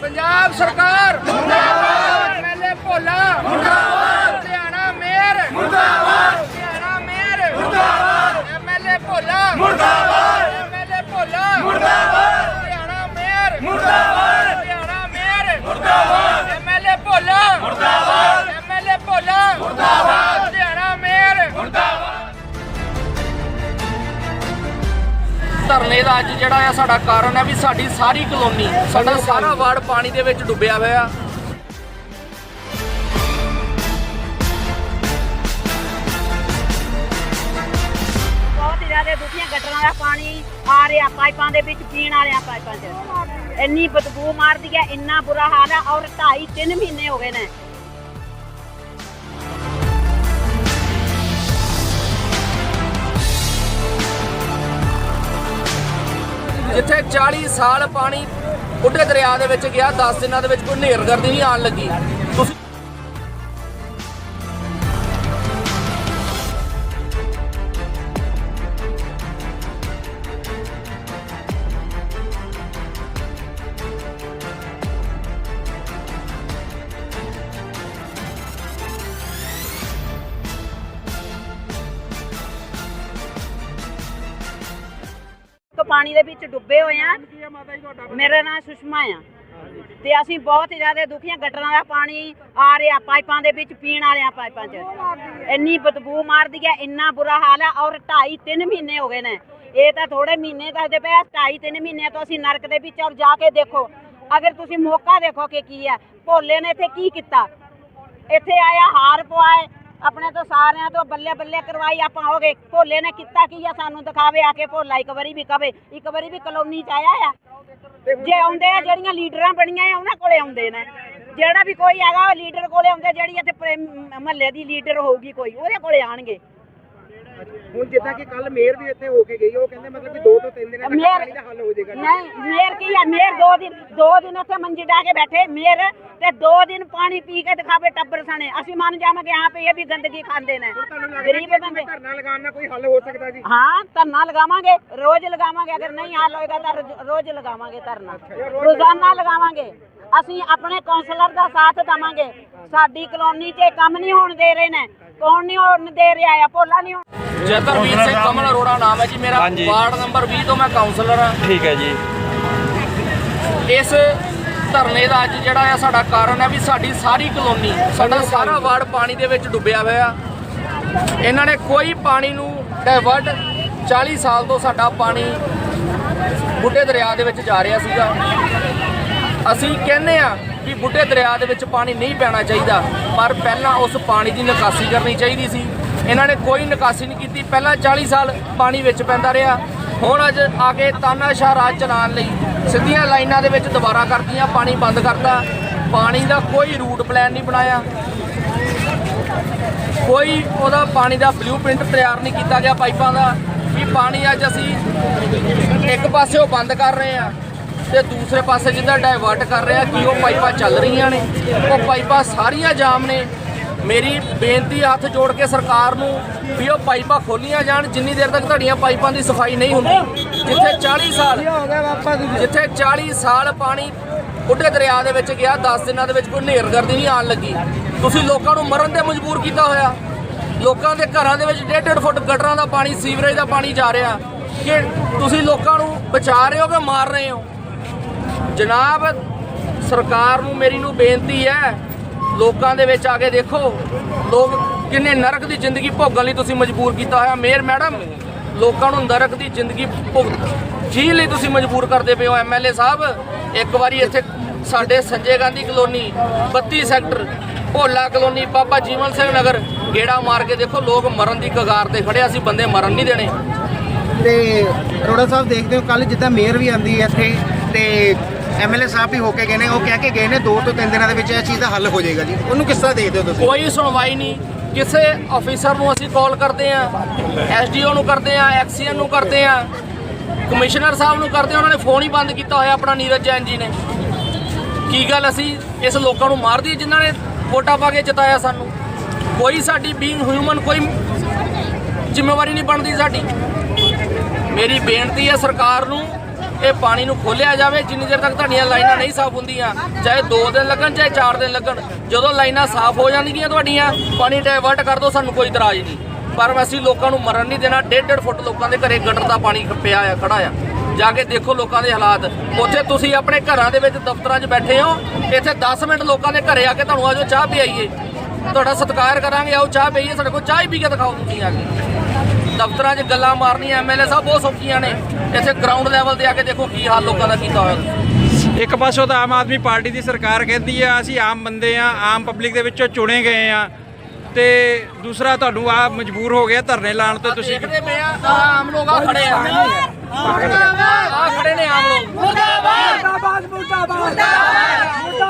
ਪੰਜਾਬ ਸਰਕਾਰ ਧਰਨੇ ਦਾ ਅੱਜ ਜਿਹੜਾ ਆ ਸਾਡਾ ਕਾਰਨ ਹੈ ਵੀ ਸਾਡੀ ਸਾਰੀ ਕਲੋਨੀ, ਸਾਡਾ ਸਾਰਾ ਵਾਰਡ ਪਾਣੀ ਦੇ ਵਿੱਚ ਡੁੱਬਿਆ ਹੋਇਆ। ਬਹੁਤ ਜ਼ਿਆਦਾ ਦੁਖੀਆਂ ਗਟਰਾਂ ਦਾ ਪਾਣੀ ਆ ਰਿਹਾ, ਪਾਈਪਾਂ ਦੇ ਵਿੱਚ ਪੀਣ ਵਾਲਿਆਂ ਪਾਈਪਾਂ 'ਚ। ਇੰਨੀ ਬਦਬੂ ਮਾਰਦੀ ਹੈ, ਇੰਨਾ ਬੁਰਾ ਹਾਲ ਹੈ ਔਰ 2.5 3 ਮਹੀਨੇ ਹੋ ਗਏ ਨੇ। ਜਿੱਥੇ 40 ਸਾਲ ਪਾਣੀ ਬੁੱਢੇ ਦਰਿਆ ਦੇ ਵਿੱਚ ਗਿਆ 10 ਦਿਨਾਂ ਦੇ ਵਿੱਚ ਕੋਈ ਨੇਰਗਰਦੀ ਨਹੀਂ ਆਣ ਲੱਗੀ। ਤੋਂ ਪਾਣੀ ਦੇ ਵਿੱਚ ਡੁੱਬੇ ਹੋਏ ਆ। ਮੇਰਾ ਨਾਮ ਸੁਸ਼ਮਾ ਆ। ਤੇ ਅਸੀਂ ਬਹੁਤ ਜ਼ਿਆਦਾ ਦੁਖੀਆਂ ਗਟਰਾਂ ਦਾ ਪਾਣੀ ਆ ਰਿਹਾ ਪਾਈਪਾਂ ਦੇ ਵਿੱਚ ਪੀਣ ਵਾਲਿਆਂ ਪਾਈਪਾਂ 'ਚ। ਇੰਨੀ ਬਦਬੂ ਮਾਰਦੀ ਹੈ ਇੰਨਾ ਬੁਰਾ ਹਾਲ ਹੈ ਔਰ 2.5 3 ਮਹੀਨੇ ਹੋ ਗਏ ਨੇ। ਇਹ ਤਾਂ ਥੋੜੇ ਮਹੀਨੇ ਦੱਸਦੇ ਪਏ 2.5 3 ਮਹੀਨੇ ਤੋਂ ਅਸੀਂ ਨਰਕ ਦੇ ਵਿੱਚ ਔਰ ਜਾ ਕੇ ਦੇਖੋ ਅਗਰ ਤੁਸੀਂ ਮੌਕਾ ਦੇਖੋ ਕਿ ਕੀ ਹੈ ਭੋਲੇ ਨੇ ਇੱਥੇ ਕੀ ਕੀਤਾ? ਇੱਥੇ ਆਇਆ ਹਾਰ ਪਵਾਏ। ਆਪਣੇ ਤੋਂ ਸਾਰਿਆਂ ਤੋਂ ਬੱਲੇ ਬੱਲੇ ਕਰਵਾਈ ਆਪਾਂ ਹੋ ਗਏ। ਭੋਲੇ ਨੇ ਕੀਤਾ ਕੀ ਆ? ਸਾਨੂੰ ਦਿਖਾਵੇ, ਆ ਕੇ ਭੋਲਾ ਇੱਕ ਵਾਰੀ ਵੀ ਕਵੇ। ਇੱਕ ਵਾਰੀ ਵੀ ਕਲੋਨੀ ਚ ਆਇਆ ਆ। ਜੇ ਆਉਂਦੇ ਆ, ਜਿਹੜੀਆਂ ਲੀਡਰਾਂ ਬਣੀਆਂ ਆ, ਉਹਨਾਂ ਕੋਲੇ ਆਉਂਦੇ ਨੇ। ਜਿਹੜਾ ਵੀ ਕੋਈ ਹੈਗਾ, ਉਹ ਲੀਡਰ ਕੋਲੇ ਆਉਂਦੇ ਜਿਹੜੀ ਇੱਥੇ ਮਹੱਲੇ ਦੀ ਲੀਡਰ ਹੋਊਗੀ ਕੋਈ, ਉਹਦੇ ਕੋਲੇ ਆਣਗੇ ਹੁਣ ਜਿੱਦਾਂ ਕਿ ਕੱਲ ਮੇਅਰ ਵੀ ਇੱਥੇ ਹੋ ਕੇ ਗਈ ਉਹ ਕਹਿੰਦੇ ਮਤਲਬ ਕਿ 2 ਤੋਂ 3 ਦਿਨਾਂ ਤੱਕ ਮੇਅਰ ਪਾਣੀ ਦਾ ਹੱਲ ਹੋ ਜਾਏਗਾ। ਨਹੀਂ ਮੇਰ ਕੀ ਹੈ ਮੇਰ ਦੋ ਦਿਨ ਦੋ ਦਿਨ ਉੱਥੇ ਮੰਜੀ ਡਾ ਕੇ ਬੈਠੇ ਮੇਰ ਤੇ ਦੋ ਦਿਨ ਪਾਣੀ ਪੀ ਕੇ ਦਿਖਾਵੇ ਟੱਬਰ ਸਣੇ ਅਸੀਂ ਮੰਨ ਜਾਵਾਂਗੇ ਹਾਂ ਪੇ ਇਹ ਵੀ ਗੰਦਗੀ ਖਾਂਦੇ ਨੇ। ਤੁਹਾਨੂੰ ਲੱਗਦਾ ਗਰੀਬ ਕਿ ਬੰਦੇ ਧਰਨਾ ਲਗਾਉਣ ਨਾਲ ਕੋਈ ਹੱਲ ਹੋ ਸਕਦਾ ਜੀ? ਹਾਂ ਧਰਨਾ ਲਗਾਵਾਂਗੇ ਰੋਜ਼ ਲਗਾਵਾਂਗੇ ਅਗਰ ਨਹੀਂ ਹੱਲ ਹੋਏਗਾ ਤਾਂ ਰੋਜ਼- ਰੋਜ਼ ਲਗਾਵਾਂਗੇ ਧਰਨਾ। ਰੋਜ਼ਾਨਾ ਲਗਾਵਾਂਗੇ। ਅਸੀਂ ਆਪਣੇ ਕਾਉਂਸਲਰ ਦਾ ਸਾਥ ਦਵਾਂਗੇ। ਸਾਡੀ ਕਲੋਨੀ 'ਚ ਇਹ ਕੰਮ ਨਹੀਂ ਹੋਣ ਦੇ ਰਹੇ ਨੇ। ਕੌਣ ਨਹੀਂ ਹੋਣ ਦੇ ਰਿਹਾ ਆ? ਭੋਲਾ ਨਹੀਂ ਹੋਣ। ਜਤਰਵੀਰ ਸਿੰਘ ਕਮਲ ਅਰੋੜਾ ਨਾਮ ਹੈ ਜੀ ਮੇਰਾ ਹਾਂਜੀ। ਵਾਰਡ ਨੰਬਰ 20 ਤੋਂ ਮੈਂ ਕਾਉਂਸਲਰ ਹਾਂ। ਠੀਕ ਹੈ ਜੀ। ਇਸ ਧਰਨੇ ਦਾ ਅੱਜ ਜਿਹੜਾ ਆ ਸਾਡਾ ਕਾਰਨ ਹੈ ਵੀ ਸਾਡੀ ਸਾਰੀ ਕਲੋਨੀ ਸਾਡਾ ਸਾਰਾ ਵਾਰਡ ਪਾਣੀ ਦੇ ਵਿੱਚ ਡੁੱਬਿਆ ਹੋਇਆ। ਇਹਨਾਂ ਨੇ ਕੋਈ ਪਾਣੀ ਨੂੰ ਡਾਇਵਰਟ 40 ਸਾਲ ਤੋਂ ਸਾਡਾ ਪਾਣੀ ਬੁੱਢੇ ਦਰਿਆ ਦੇ ਵਿੱਚ ਜਾ ਰਿਹਾ ਸੀਗਾ। ਅਸੀਂ ਕਹਿੰਦੇ ਆ ਬੁੱਢੇ ਦਰਿਆ ਦੇ ਵਿੱਚ ਪਾਣੀ ਨਹੀਂ ਪੈਣਾ ਚਾਹੀਦਾ, ਪਰ ਪਹਿਲਾਂ ਉਸ ਪਾਣੀ ਦੀ ਨਿਕਾਸੀ ਕਰਨੀ ਚਾਹੀਦੀ ਸੀ। ਇਹਨਾਂ ਨੇ ਕੋਈ ਨਿਕਾਸੀ ਨਹੀਂ ਕੀਤੀ। ਪਹਿਲਾਂ 40 ਸਾਲ ਪਾਣੀ ਵਿੱਚ ਪੈਂਦਾ ਰਿਹਾ। ਹੁਣ ਅੱਜ ਆ ਕੇ ਤਾਨਾਸ਼ਾਹ ਰਾਜ ਚਲਾਉਣ ਲਈ ਸਿੱਧੀਆਂ ਲਾਈਨਾਂ ਦੇ ਵਿੱਚ ਦੁਬਾਰਾ ਕਰਤੀਆਂ, ਪਾਣੀ ਬੰਦ ਕਰਤਾ। ਪਾਣੀ ਦਾ ਕੋਈ ਰੂਟ ਪਲਾਨ ਨਹੀਂ ਬਣਾਇਆ। ਕੋਈ ਉਹਦਾ ਪਾਣੀ ਦਾ ਬਲੂਪ੍ਰਿੰਟ ਤਿਆਰ ਨਹੀਂ ਕੀਤਾ ਗਿਆ ਪਾਈਪਾਂ ਦਾ। ਵੀ ਪਾਣੀ ਅੱਜ ਅਸੀਂ ਇੱਕ ਪਾਸੇ ਬੰਦ ਕਰ ਰਹੇ ਆ ਤੇ ਦੂਸਰੇ ਪਾਸੇ ਜਿੱਦਾਂ ਡਾਇਵਰਟ ਕਰ ਰਿਹਾ, ਕਿ ਉਹ ਪਾਈਪਾਂ ਚੱਲ ਰਹੀਆਂ ਨੇ? ਉਹ ਪਾਈਪਾਂ ਸਾਰੀਆਂ ਜਾਮ ਨੇ। ਮੇਰੀ ਬੇਨਤੀ ਹੱਥ ਜੋੜ ਕੇ ਸਰਕਾਰ ਨੂੰ ਵੀ ਉਹ ਪਾਈਪਾਂ ਖੋਲੀਆਂ ਜਾਣ, ਜਿੰਨੀ ਦੇਰ ਤੱਕ ਤੁਹਾਡੀਆਂ ਪਾਈਪਾਂ ਦੀ ਸਫ਼ਾਈ ਨਹੀਂ ਹੁੰਦੀ। ਜਿੱਥੇ 40 ਸਾਲ, ਜਿੱਥੇ 40 ਸਾਲ ਪਾਣੀ ਬੁੱਢੇ ਦਰਿਆ ਦੇ ਵਿੱਚ ਗਿਆ 10 ਦਿਨਾਂ ਦੇ ਵਿੱਚ ਕੋਈ ਨੇਰਗਰਦੀ ਨਹੀਂ ਆਣ ਲੱਗੀ। ਤੁਸੀਂ ਲੋਕਾਂ ਨੂੰ ਮਰਨ ਤੇ ਮਜਬੂਰ ਕੀਤਾ ਹੋਇਆ। ਲੋਕਾਂ ਦੇ ਘਰਾਂ ਦੇ ਵਿੱਚ 1.5 ਫੁੱਟ ਗਟਰਾਂ ਦਾ ਪਾਣੀ, ਸੀਵਰੇਜ ਦਾ ਪਾਣੀ ਜਾ ਰਿਹਾ। ਕਿ ਤੁਸੀਂ ਲੋਕਾਂ ਨੂੰ ਬਚਾ ਰਹੇ ਹੋ ਕਿ ਮਾਰ ਰਹੇ ਹੋ? ਜਨਾਬ, ਸਰਕਾਰ ਨੂੰ ਮੇਰੀ ਨੂੰ ਬੇਨਤੀ ਹੈ, ਲੋਕਾਂ ਦੇ ਵਿੱਚ ਆ ਕੇ ਦੇਖੋ, ਲੋਕ ਕਿੰਨੇ ਨਰਕ ਦੀ ਜ਼ਿੰਦਗੀ ਭੋਗਣ ਲਈ ਤੁਸੀਂ ਮਜਬੂਰ ਕੀਤਾ ਹੋਇਆ ਮੇਅਰ ਮੈਡਮ, ਲੋਕਾਂ ਨੂੰ ਨਰਕ ਦੀ ਜ਼ਿੰਦਗੀ ਭੁਗ ਜੀ ਲਈ ਤੁਸੀਂ ਮਜਬੂਰ ਕਰਦੇ ਪਏ ਹੋ ਐਮਐਲਏ ਸਾਹਿਬ। ਇੱਕ ਵਾਰੀ ਇੱਥੇ ਸਾਡੇ Sanjay Gandhi colony 32 sector, Bhola colony, Baba Jeevan Singh Nagar, ਗੇੜਾ ਮਾਰ ਕੇ ਦੇਖੋ, ਲੋਕ ਮਰਨ ਦੀ ਕਗਾਰ ਤੇ ਖੜੇ ਅਸੀਂ ਬੰਦੇ ਮਰਨ ਨਹੀਂ ਦੇਣੇ। ਤੇ ਅਰੋੜਾ ਸਾਹਿਬ ਦੇਖਦੇ ਹੋ ਕੱਲ ਜਿੱਦਾਂ ਮੇਅਰ ਵੀ ਆਂਦੀ ਹੈ ਇੱਥੇ, ਤੇ ਐਮਐਲਏ ਸਾਹਿਬ ਵੀ ਹੋ ਕੇ ਗਏ ਨੇ, ਉਹ ਕਹਿ ਕੇ ਗਏ ਨੇ ਦੋ ਤੋਂ ਤਿੰਨ ਦਿਨਾਂ ਦੇ ਵਿੱਚ ਇਹ ਚੀਜ਼ ਦਾ ਹੱਲ ਹੋ ਜਾਏਗਾ ਜੀ। ਉਹਨੂੰ ਕਿਸ ਤਰ੍ਹਾਂ ਦੇਖਦੇ ਹੋ ਤੁਸੀਂ? ਕੋਈ ਸੁਣਵਾਈ ਨਹੀਂ। ਕਿਸੇ ਅਫੀਸਰ ਨੂੰ ਅਸੀਂ ਕਾਲ ਕਰਦੇ ਆ ਐਸਡੀਓ ਨੂੰ ਕਰਦੇ ਆ ਐਕਸੀਐਨ ਨੂੰ ਕਰਦੇ ਆ ਕਮਿਸ਼ਨਰ ਸਾਹਿਬ ਨੂੰ ਕਰਦੇ ਆ ਉਹਨਾਂ ਨੇ ਫੋਨ ਹੀ ਬੰਦ ਕੀਤਾ ਹੋਇਆ ਆਪਣਾ ਨੀਰਜ ਜੈਨ ਜੀ ਨੇ। ਕੀ ਗੱਲ ਅਸੀਂ ਇਸ ਲੋਕਾਂ ਨੂੰ ਮਾਰ ਦਈਏ ਜਿਨ੍ਹਾਂ ਨੇ ਵੋਟਾਂ ਪਾ ਕੇ ਜਿਤਾਇਆ ਸਾਨੂੰ? ਕੋਈ ਸਾਡੀ ਬੀਇੰਗ ਹਿਊਮਨ ਕੋਈ ਜ਼ਿੰਮੇਵਾਰੀ ਨਹੀਂ ਬਣਦੀ ਸਾਡੀ। ਮੇਰੀ ਬੇਨਤੀ ਹੈ ਸਰਕਾਰ ਨੂੰ ਇਹ ਪਾਣੀ ਨੂੰ ਖੋਲਿਆ ਜਾਵੇ, ਜਿੰਨੀ ਦੇਰ ਤੱਕ ਤੁਹਾਡੀਆਂ ਲਾਈਨਾਂ ਨਹੀਂ ਸਾਫ਼ ਹੁੰਦੀਆਂ, ਚਾਹੇ 2 ਦਿਨ ਲੱਗਣ, ਚਾਹੇ 4 ਦਿਨ ਲੱਗਣ, ਜਦੋਂ ਲਾਈਨਾਂ ਸਾਫ਼ ਹੋ ਜਾਣਗੀਆਂ ਤੁਹਾਡੀਆਂ, ਪਾਣੀ ਡਾਇਵਰਟ ਕਰ ਦਿਓ, ਸਾਨੂੰ ਕੋਈ ਇਤਰਾਜ਼ ਨਹੀਂ। ਪਰ ਅਸੀਂ ਲੋਕਾਂ ਨੂੰ ਮਰਨ ਨਹੀਂ ਦੇਣਾ ਡੇਢ ਡੇਢ ਫੁੱਟ ਲੋਕਾਂ ਦੇ ਘਰੇ ਗਟਰ ਦਾ ਪਾਣੀ ਪਿਆ ਆ, ਖੜਾ ਆ। ਜਾ ਕੇ ਦੇਖੋ ਲੋਕਾਂ ਦੇ ਹਾਲਾਤ। ਉੱਥੇ ਤੁਸੀਂ ਆਪਣੇ ਘਰਾਂ ਦੇ ਵਿੱਚ ਦਫ਼ਤਰਾਂ 'ਚ ਬੈਠੇ ਹੋ, ਇੱਥੇ 10 ਮਿੰਟ ਲੋਕਾਂ ਦੇ ਘਰੇ ਆ ਕੇ ਤੁਹਾਨੂੰ ਆਜੋ, ਚਾਹ ਪਿਆਈਏ। ਤੁਹਾਡਾ ਸਤਿਕਾਰ ਕਰਾਂਗੇ, ਆਓ ਚਾਹ ਪੀਈਏ, ਸਾਡੇ ਕੋਲ ਚਾਹ ਹੀ ਪੀ ਕੇ ਦਿਖਾਓ ਤੁਸੀਂ ਆ ਕੇ। ਦਫ਼ਤਰਾਂ 'ਚ ਗੱਲਾਂ ਮਾਰਨੀਆਂ ਐਮਐਲਏ ਸਾਹਿਬ ਬਹੁਤ ਸੌਖੀਆਂ ਨੇ। ਇੱਥੇ ਗਰਾਊਂਡ ਲੈਵਲ ਤੇ ਆ ਕੇ ਦੇਖੋ ਕੀ ਹਾਲ ਲੋਕਾਂ ਦਾ ਕੀਤਾ ਹੋਇਆ। ਤੁਸੀਂ। ਇੱਕ ਪਾਸੋਂ ਤਾਂ ਆਮ ਆਦਮੀ ਪਾਰਟੀ ਦੀ ਸਰਕਾਰ ਕਹਿੰਦੀ ਆ ਅਸੀਂ ਆਮ ਬੰਦੇ ਆ ਆਮ ਪਬਲਿਕ ਦੇ ਵਿੱਚੋਂ ਚੁਣੇ ਗਏ ਆ। ਤੇ ਦੂਸਰਾ ਤੁਹਾਨੂੰ ਆ ਮਜਬੂਰ ਹੋ ਗਿਆ ਧਰਨੇ ਲਾਉਣ ਤੇ ਤੁਸੀਂ ਦੇਖਦੇ ਪਏ ਆ ਆਹ ਆਮ ਲੋਕ ਆ ਖੜੇ ਆ। ਆ ਖੜੇ ਨੇ ਆਮ ਲੋਕ। ਮੁਰਦਾਬਾਦ ਮੁਰਦਾਬਾਦ! ਮੁਰਦਾਬਾਦ!